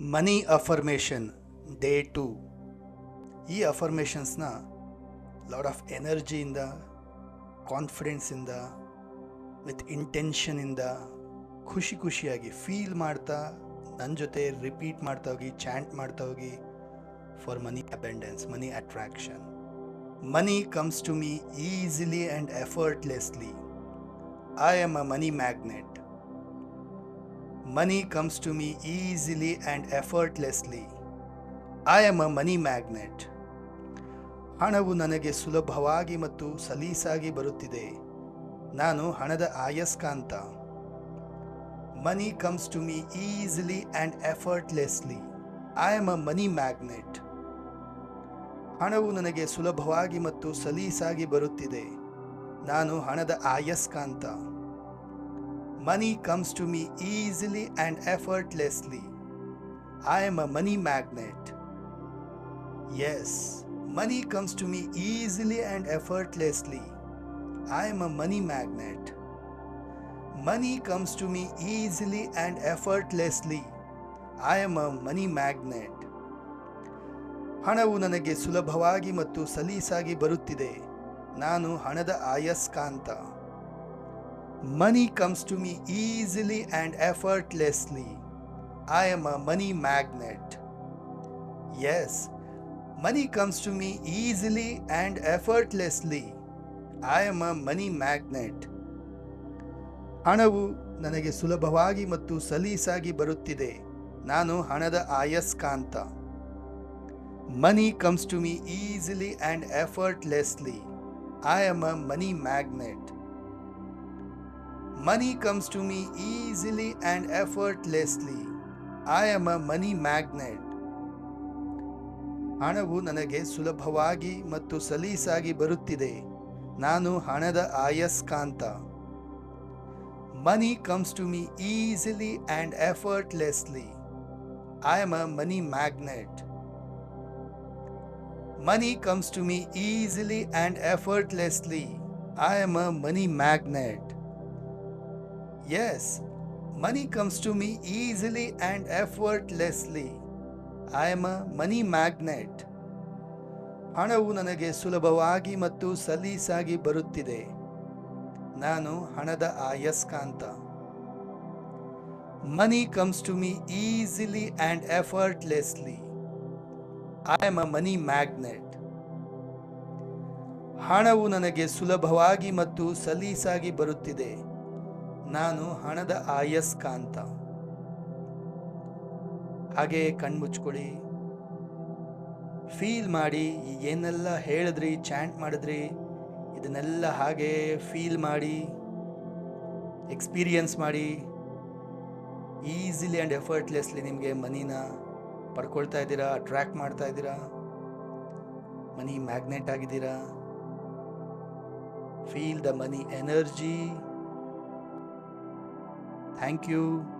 ಮನಿ affirmation day two. ಈ ಅಫರ್ಮೇಷನ್ಸ್ನ Lad of ಎನರ್ಜಿಯಿಂದ, ಕಾನ್ಫಿಡೆನ್ಸಿಂದ, ವಿತ್ ಇಂಟೆನ್ಷನಿಂದ ಖುಷಿ ಖುಷಿಯಾಗಿ ಫೀಲ್ ಮಾಡ್ತಾ ನನ್ನ ಜೊತೆ ರಿಪೀಟ್ ಮಾಡ್ತಾ ಹೋಗಿ, ಚಾಂಟ್ ಮಾಡ್ತಾ ಹೋಗಿ for money abundance, money attraction. Money comes to me easily and effortlessly. I am a money magnet. Money comes to me easily and effortlessly. I am a money magnet. ಹಣವು ನನಗೆ ಸುಲಭವಾಗಿ ಮತ್ತು ಸಲೀಸಾಗಿ ಬರುತ್ತಿದೆ. ನಾನು ಹಣದ ಆಯಸ್ಕಾಂತ. Money comes to me easily and effortlessly I am a money magnet ಹಣವು ನನಗೆ ಸುಲಭವಾಗಿ ಮತ್ತು ಸಲೀಸಾಗಿ ಬರುತ್ತಿದೆ. ನಾನು ಹಣದ ಆಯಸ್ಕಾಂತ. Money comes to me easily and effortlessly. I am a money magnet. Yes, money comes to me easily and effortlessly. I am a money magnet. Money comes to me easily and effortlessly. I am a money magnet. ಹಣವು ನನಗೆ ಸುಲಭವಾಗಿ ಮತ್ತು ಸಲೀಸಾಗಿ ಬರುತ್ತಿದೆ ನಾನು ಹಣದ ಆಯಸ್ಕಾಂತ Money comes to me easily and effortlessly. I am a money magnet. Yes, money comes to me easily and effortlessly. I am a money magnet. ಹಣವು ನನಗೆ ಸುಲಭವಾಗಿ ಮತ್ತು ಸಲೀಸಾಗಿ ಬರುತ್ತಿದೆ ನಾನು ಹಣದ ಆಯಸ್ಕಾಂತ money comes to me easily and effortlessly I am a money magnet Money comes to me easily and effortlessly. I am a money magnet. ಹಣವು ನನಗೆ ಸುಲಭವಾಗಿ ಮತ್ತು ಸಲೀಸಾಗಿ ಬರುತ್ತಿದೆ. ನಾನು ಹಣದ ಆಯಸ್ಕಾಂತ. Money comes to me easily and effortlessly I am a money magnet money comes to me easily and effortlessly I am a money magnet Yes, money comes to me easily and effortlessly. I am a money magnet. ಹಣವು ನನಗೆ ಸುಲಭವಾಗಿ ಮತ್ತು ಸಲೀಸಾಗಿ ಬರುತ್ತಿದೆ. ನಾನು ಹಣದ ಆಯಸ್ಕಾಂತ. Money comes to me easily and effortlessly I am a money magnet ಹಣವು ನನಗೆ ಸುಲಭವಾಗಿ ಮತ್ತು ಸಲೀಸಾಗಿ ಬರುತ್ತಿದೆ. ನಾನು ಹಣದ ಆಯಸ್ಕಾಂತ. ಹಾಗೆ ಕಣ್ಮುಚ್ಕೊಳ್ಳಿ. ಫೀಲ್ ಮಾಡಿ, ಏನೆಲ್ಲ ಹೇಳಿದ್ರಿ, ಚಾಂಟ್ ಮಾಡಿದ್ರಿ, ಇದನ್ನೆಲ್ಲ ಹಾಗೆ ಫೀಲ್ ಮಾಡಿ, ಎಕ್ಸ್ಪೀರಿಯನ್ಸ್ ಮಾಡಿ, ಈಸಿಲಿ ಆ್ಯಂಡ್ ಎಫರ್ಟ್ಲೆಸ್ಲಿ ನಿಮಗೆ ಮನಿನ ಪಡ್ಕೊಳ್ತಾ ಇದ್ದೀರಾ, ಅಟ್ರ್ಯಾಕ್ಟ್ ಮಾಡ್ತಾ ಇದ್ದೀರಾ? ಮನಿ ಮ್ಯಾಗ್ನೆಟ್ ಆಗಿದ್ದೀರಾ? Feel the money energy. Thank you.